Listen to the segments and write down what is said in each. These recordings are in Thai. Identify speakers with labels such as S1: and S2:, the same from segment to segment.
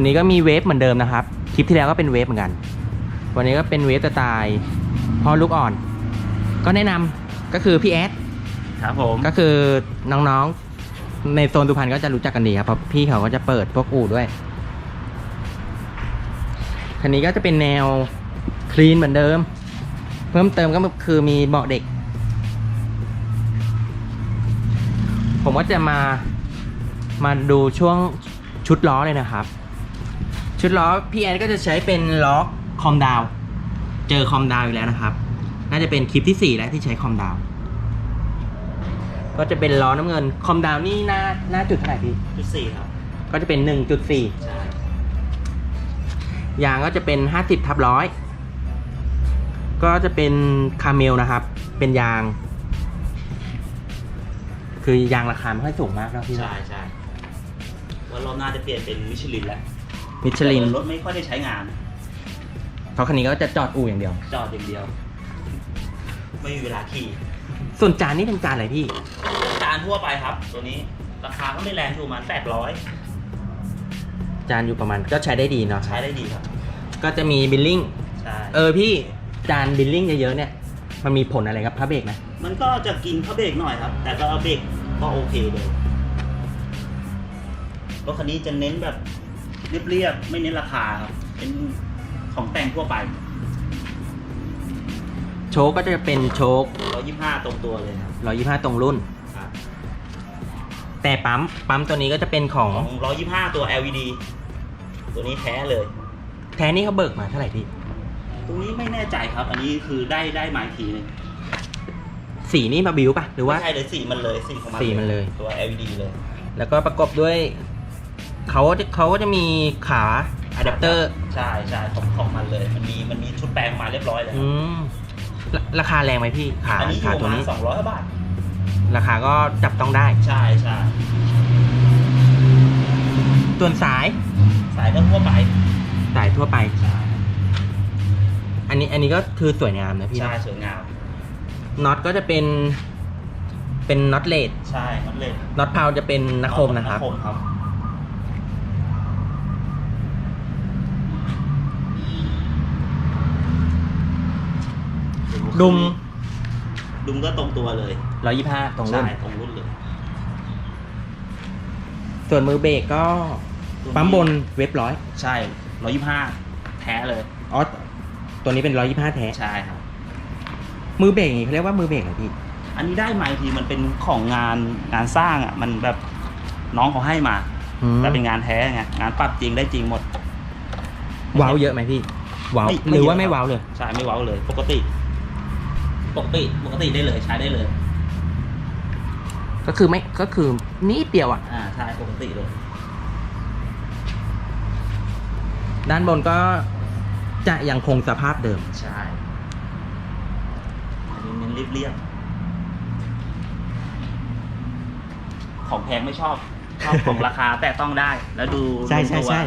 S1: วันนี้ก็มีเวฟเหมือนเดิมนะครับ คลิปที่แล้วก็เป็นเวฟเหมือนกัน วันนี้ก็เป็นเวฟสไตล์พ่อลูกอ่อน ก็แนะนำก็คือพี่แอด
S2: ครับผม
S1: ก็คือน้องๆ ในโซนสุพรรณก็จะรู้จักกันดีครับเพราะพี่เขาก็จะเปิดพวกอู่ด้วย คันนี้ก็จะเป็นแนวคลีนเหมือนเดิม เพิ่มเติมก็คือมีเบาะเด็ก ผมก็จะมามาดูช่วงชุดล้อเลยนะครับ ชุดล้อพี่แอนก็จะใช้เป็นล้อคอมดาว เจอคอมดาวอยู่แล้วนะครับ น่าจะเป็นคลิปที่ 4 แล้วที่ใช้คอมดาว ก็จะเป็นล้อน้ำเงินคอมดาวนี่หน้าหน้าจุดเท่าไหร่พี่
S2: จุดสี่ครับ
S1: ก็จะเป็น 1.4
S2: ใช่
S1: ยางก็จะเป็น 50ทับร้อย ก็จะเป็นคาเมลนะครับ เป็นยาง คือยางราคาไม่ค่อยสูงมากนะพี่
S2: ใช่ใช่ว่ารอบหน้าจะเปลี่ยนเป็นมิชลินแล้ว
S1: มิชลิน
S2: แต่รถไม่ค่อยได้ใช้งาน
S1: เพราะคันนี้ก็จะจอดอู่อย่างเดียว
S2: จอดอย่างเดียว ไม่มีเวลาขี่
S1: ส่วนจานนี่เป็นจานอะไรพี่
S2: จานทั่วไปครับ ตัวนี้ราคาก็ไม่แรงอยู่ประมาณแปดร้อย
S1: จานอยู่ประมาณก็ใช้ได้ดีเนาะ
S2: ใช้ได้ดีครับ
S1: ก็จะมีบิลลิ่ง
S2: ใช่
S1: เออพี่จานบิลลิ่งเยอะๆเนี่ย มันมีผลอะไรกับพระเบรกไหม
S2: มันก็จะกินพระเบรกหน่อยครับ แต่ก็เบรกก็โอเคเลยรถคันนี้จะเน้นแบบ เรียบๆไม่เน้นราคาครับเป็นของแต่งทั่วไป
S1: โชคก็จะเป็นโชค
S2: ร้อยยี่ห้าตรงตัวเลยครับ
S1: 125 ตรงรุ่น
S2: ครับ
S1: แต่ปั๊มปั๊มตัวนี้ก็จะเป็นของ
S2: ของร้อยยี่ห้าตัว LED ตัวนี้แท้เลย
S1: แท้นี่เขาเบิกมาเท่าไหร่พี่
S2: ตรงนี้ไม่แน่ใจครับ อันนี้คือได้ได้มาอีกทีหนึง
S1: สีนี่มาบิวปะหรือว่า
S2: ไม่ใช่เลยสีมันเลยสีของมัน
S1: สีมันเลย
S2: ตัว LED เลย
S1: แล้วก็ประกอบด้วย เขาจะเขาก็จะมีขาอะแดปเตอร์
S2: ใช่ใช่ของของมันเลย มันมีมันมีชุดแปลงมาเรียบร้อยแล้ว
S1: อืมราราคาแรงไหมพี่ขา
S2: อันนี้อ
S1: ขา
S2: ยู่ป
S1: ตัว
S2: ระมาณ
S1: นี้
S2: สองร้อยบาท
S1: ราคาก็จับต้องได้
S2: ใช่ใช่
S1: ส่วนสาย
S2: สายก็ทั่วไป
S1: สายทั่วไป
S2: ใช่
S1: อันนี้อันนี้ก็คือสวยงามนะพี่
S2: ใช่
S1: นะ
S2: สวยงาม
S1: น็อตก็จะเป็นเป็นน็อตเลด
S2: ใช่มันเลย
S1: น็อตเพาจะเป็นนักคมนะครับ
S2: นักคมครับ
S1: ดุม
S2: ดุมก็ตรงตัวเลย
S1: ร้อยยี่ห้าตรงรุ่
S2: ใช่
S1: น
S2: ตรงรุ่นเลย
S1: ส่วนมือเบรกก็ปั๊มบนเว็บร้อย
S2: ใช่ร้อยยี่ห้าแท้เลย
S1: อ๋อตัวนี้เป็นร้อยยี่ห้าแท้
S2: ใช่ครับ
S1: มือเบรกอย่างนี้เขาเรียกว่ามือเบรกเหรอพี่
S2: อันนี้ได้มาอีกทีมันเป็นของงานงานสร้างอะ มันแบบน้องเขาให้มา
S1: อืม
S2: แต่เป็นงานแท้ไงงานปรับจริงได้จริงหมด
S1: ว้าวเยอะไหมพี่ว้าว
S2: ไม่
S1: หรือว่า
S2: ไม่
S1: ไม่
S2: เยอะ
S1: ว้าวเลย
S2: ใช่ไม่เว้าเลย ปกติ ปกติปกติได้เลยใช้ได้เลย
S1: ก็คือไม่ก็คือนิดเดียวอะ
S2: อ่าใช่ปกติเลย
S1: ด้านบนก็จะยังคงสภาพเดิม
S2: ใช่อันนี้เน้นเรียบๆของแพงไม่ชอบชอบของราคาแต่ต้องได้แล้วดู
S1: ใช่ใช่
S2: ลงตัว
S1: ใช่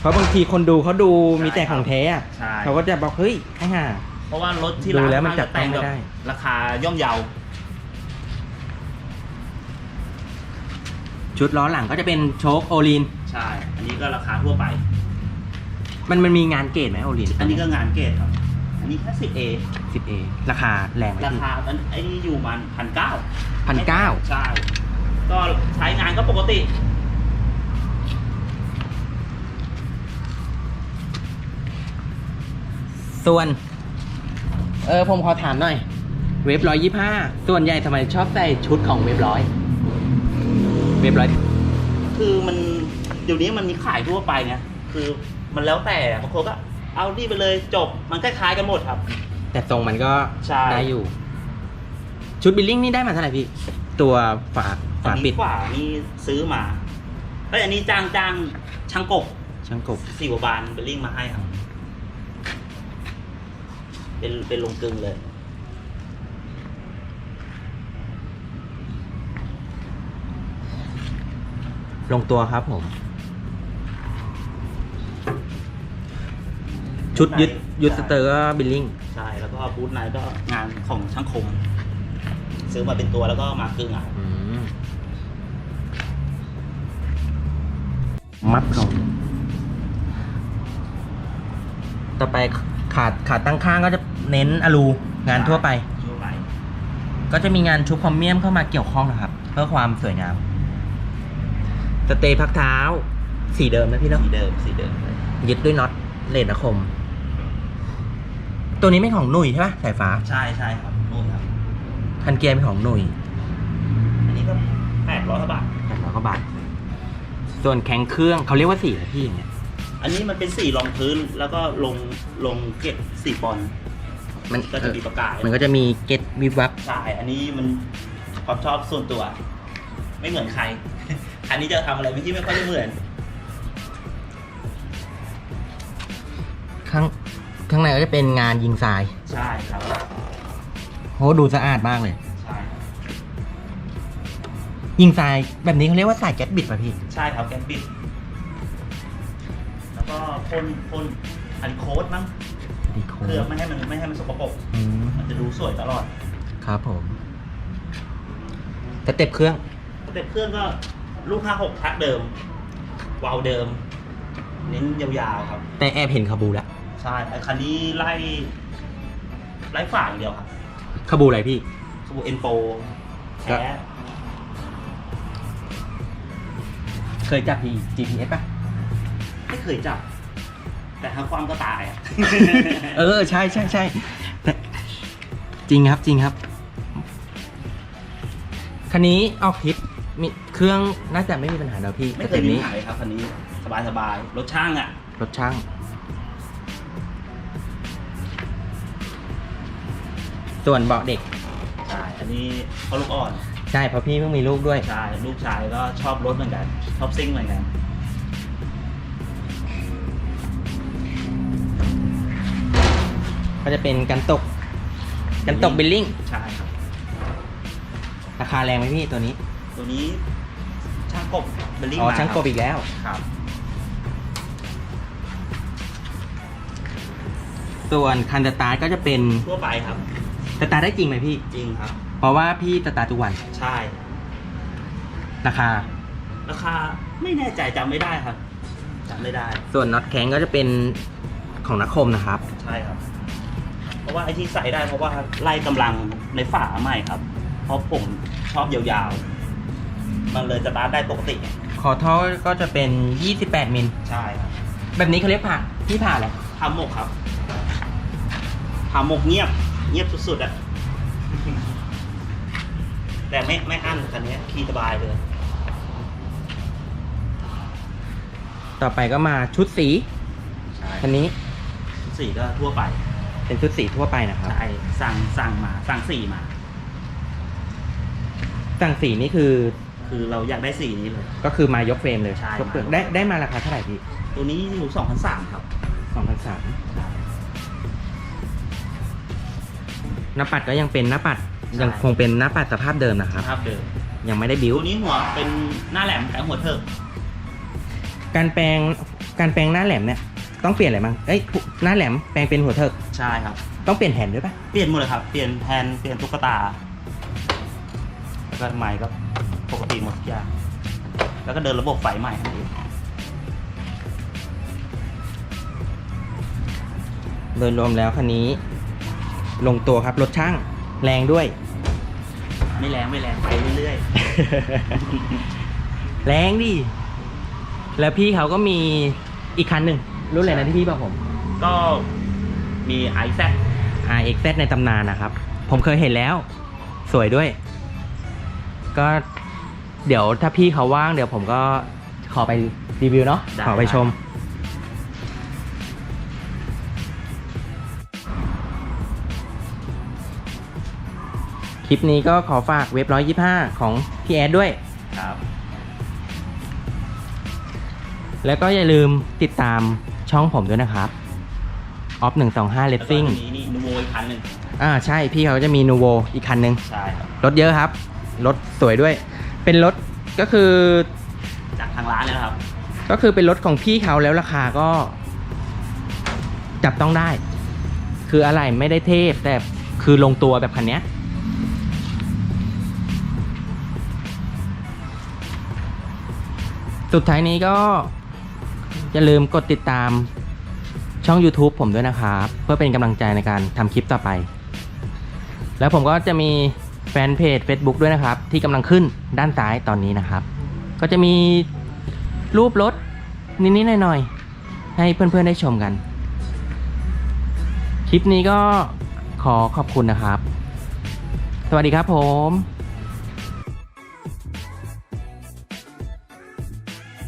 S1: เพราะบางทีคนดูเขาดูมีแต่
S2: ใช่
S1: ของแท้อะ
S2: ใช่
S1: เขาก็จะบอกเฮ้ยไอ้ห่า
S2: เพราะว่ารถที่
S1: ดู
S2: ร้าน
S1: แล้วมันาจับต้องไม่
S2: แบบ
S1: ได้
S2: ราคาย่อมเยา
S1: ชุดล้อหลังก็จะเป็นโชคโอลีน
S2: ใช่ อันนี้ก็ราคาทั่วไป
S1: มันมันมีงานเกรดไหมโอลีน
S2: อันนี้ก็งานเกตครับ อันนี้แค่สิบเอ
S1: สิบเอราคาแรงไหม
S2: รา
S1: พี่
S2: คาอันไอ้นี่อยู่มันพันเก้า
S1: พันเก้า
S2: ใช่ ก็ใช้งานก็ปกติ
S1: ส่วน เออผมขอถามหน่อย เว็บร้อยยี่ห้าส่วนใหญ่ทำไมชอบใส่ชุดของเว็บร้อย เว็บร้อย
S2: คือมันเดี๋ยวนี้มันมีขายทั่วไปไงคือมันแล้วแต่บางคนก็เอานี่ไปเลยจบมันคล้ายๆกันหมดครับ
S1: แต่ทรงมันก็
S2: ใช่
S1: ได้อยู่ ชุดบิลลิ่งนี่ได้มาเท่าไหร่พี่ ตัวฝา
S2: อั
S1: ฝานปิ
S2: นี้
S1: ด
S2: กว่านี่ซื้อมาเฮ้ยอันนี้จ้างจ้างช่างกบ
S1: ช่างกบ
S2: สี่กว่าบานเบลลิ่งมาให้ครับ เป็นเป็นลงกลึงเลย
S1: ลงตัวครับผม ชุดยึดยึดสเตอร์ก็บิลลิ่ง
S2: ใช่ แล้วก็บูธไนท์ก็งานของช่างคม ซื้อมาเป็นตัวแล้วก็มากึ่งอะ
S1: มัดเขาต่อไป ขาดขาดตั้งข้างก็จะเน้นอลูงานทั่วไป
S2: ทั่วไป
S1: ก็จะมีงานชุบคอมเมียมเข้ามาเกี่ยวข้องนะครับ เพื่อความสวยงาม สเตย์พักเท้า สีเดิมนะพี่เนาะ
S2: สีเดิมสีเดิมเลย
S1: ยึดด้วยน็อตเลนอะคม ตัวนี้ไม่ของหนุ่ยใช่ปะสายฟ้า
S2: ใช่ใช่ครับนู่นครับ
S1: คันเกียร์เป็นของหนุ่ย
S2: อันนี้ก็แปดร้อยบาท
S1: แปดร้อยกว่าบาท ส่วนแข็งเครื่องเขาเรียกว่าสีอะไรพี่อย่างเงี้ย
S2: อันนี้มันเป็นสีรองพื้นแล้วก็ลงลงเก็บสีปอนด์
S1: มัน
S2: ก็จะมีประกาย
S1: มันก็จะมีเกตวิบวับ
S2: ใช่อันนี้มันความชอบส่วนตัว ไม่เหมือนใคร อันนี้จะทำอะไรที่ไม่ค่อยได้เหมือน
S1: ข้างข้างในก็จะเป็นงานยิงทราย
S2: ใช่ครับ
S1: โหดูสะอาดมากเลย
S2: ใช่ครับ
S1: ยิงทรายแบบนี้เขาเรียกว่าสายแก๊สบิดป่ะพี่
S2: ใช่ครับแกนปิด แล้วก็พ่นพ่นอันโค้ดมั้ง
S1: ดีโค
S2: เพื่อไม่ให้มันไม่ให้มันสกปรก
S1: อืม
S2: มันจะดูสวยตลอด
S1: ครับผมสเต็ปเครื่อง
S2: สเต็ปเครื่องก็ลูก56ทักเดิม วาล์วเดิม เน้นยาวๆครับ
S1: แต่แอบเห็นคาบูแล้ว
S2: ใช่ไอ้คันนี้ไล่ ไล่ฝ่าอย่างเดียวครับ
S1: คาบูอะไรพี่
S2: ขบวนเอ็นโป
S1: ครั
S2: แท้
S1: บเคยจับ GPS ป่ะ
S2: ไม่เคยจับ แต่ถ้าความก็ตายอะ
S1: เออใช่ใช่ใช่แต่จริงครับจริงครับคันนี้ออกทริปมีเครื่องน่าจะไม่มีปัญหาแล้วพี่
S2: ไม่เค
S1: แต่
S2: ยมี
S1: นี้
S2: ปัญหาเลยครับคันนี้สบายสบายๆรถช่างอะ
S1: รถช่าง ส่วนเบาะเด็ก
S2: ใช่ อันนี้เขาลูกอ่อน
S1: ใช่เพราะพี่เพิ่งมีลูกด้วย
S2: ใช่ ลูกชายก็ชอบรถเหมือนกัน ชอบซิ่งเหมือนกัน
S1: ก็จะเป็นกันตก กันตกบิลลิ่ง
S2: ใช่ครับ
S1: ราคาแรงไหมพี่ตัวนี้
S2: ตัวนี้ช่างกบเบลลิ่ง
S1: อ๋อ
S2: มา
S1: ช่างกบ
S2: ครั
S1: อีกแล้ว
S2: ครับ
S1: ส่วนคันสตาร์ทก็จะเป็น
S2: ทั่วไปครับ
S1: สตาร์ทได้จริงไหมพี่
S2: จริงครับ
S1: เพราะว่าพี่สตาร์ททุกวัน
S2: ใช่
S1: ราคา
S2: ราคาไม่แน่ใจจำไม่ได้ครับจำไม่ได้
S1: ส่วนน็อตแข็งก็จะเป็นของนักคมนะครับ
S2: ใช่ครับ เพราะว่าไอ้ที่ใส่ได้เพราะว่าไล่กำลังในฝาใหม่ครับ เพราะผมชอบยาวๆ มันเลยสตาร์ทได้ปกติ
S1: คอท่อก็จะเป็น 28 มิล
S2: ใช่ครับ
S1: แบบนี้เขาเรียกผ่าพี่ผ่าเหรอ
S2: ทำหมกครับทำหมกเงียบ เงียบสุดๆอะแต่ไม่ไม่อั้นคันนี้ขี่สบายเลย
S1: ต่อไปก็มาชุดสี
S2: ใช่
S1: คันนี้
S2: สีก็ทั่วไป
S1: เป็นชุดสีทั่วไปนะครับ
S2: ใช่สั่งสั่งมาสั่งสีมา
S1: สั่งสีนี่คือ
S2: คือเราอยากได้สีนี้เลย
S1: ก็คือมายกเฟรมเลย
S2: ใช่
S1: ยกเฟรม
S2: มายก
S1: ได้ได้มาราคาเท่าไหร่พี่
S2: ตัวนี้อยู่สองพันสามครับ
S1: สองพันสามหน้าปัดก็ยังเป็นหน้าปัดยังคงเป็นหน้าปัดสภาพเดิมนะครับ
S2: ภาพเดิม
S1: ยังไม่ได้บิ้ว
S2: ตัวนี้หัวเป็นหน้าแหลมแต่หัวเถิก
S1: การแปลงการแปลงหน้าแหลมเนี่ย ต้องเปลี่ยนอะไรบ้างเอ้ยหน้าแหลมแปลงเป็นหัวเถิก
S2: ใช่ครับ
S1: ต้องเปลี่ยนแผ่นด้วยปะ
S2: เปลี่ยนหมดเลยครับ เปลี่ยนแทนเปลี่ยนตุ๊กตาแล้วก็ไม้ก็ปกติหมดทุกอย่างแล้วก็เดินระบบไฟใหม่ทั้งนี้
S1: โดยรวมแล้วคันนี้ ลงตัวครับรถช่าง แรงด้วย
S2: ไม่แรงไม่แรงไปเรื่อย
S1: แรงดิ แล้วพี่เขาก็มีอีกคันหนึ่ง รุ่นอะไรนะที่พี่บอกผม
S2: ๆก็มีไอแซ
S1: RXZ ในตำนานนะครับ ผมเคยเห็นแล้ว สวยด้วย ก็เดี๋ยวถ้าพี่เขาว่างเดี๋ยวผมก็ขอไปรีวิวเนาะ
S2: ได้
S1: ขอไปชม คลิปนี้ก็ขอฝากเว็บร้อยยี่ห้าของพี่แอดด้วย
S2: ครับ
S1: แล้วก็อย่าลืมติดตามช่องผมด้วยนะครับออฟหนึ่งสองห้าเล
S2: แล้ว
S1: ส
S2: ก็
S1: ซิ่ง
S2: มีนี่นูโวอีกคันหนึ่ง
S1: อ่าใช่พี่เขาจะมีนูโวอีกคันหนึ่ง
S2: ใช่ครับ
S1: รถเยอะครับ รถสวยด้วย เป็นรถก็คือ
S2: จากทางร้านเลยนะครับ
S1: ก็คือเป็นรถของพี่เขาแล้วราคาก็ จับต้องได้ คืออะไรไม่ได้เทพแต่คือลงตัวแบบคันเนี้ย สุดท้ายนี้ก็ อย่าลืมกดติดตามช่อง YouTube ผมด้วยนะครับ เพื่อเป็นกำลังใจในการทำคลิปต่อไป แล้วผมก็จะมีแฟนเพจ Facebook ด้วยนะครับ ที่กำลังขึ้นด้านซ้ายตอนนี้นะครับ ก็จะมีรูปรถนิดๆหน่อยๆให้เพื่อนๆได้ชมกัน คลิปนี้ก็ขอขอบคุณนะครับ สวัสดีครับผม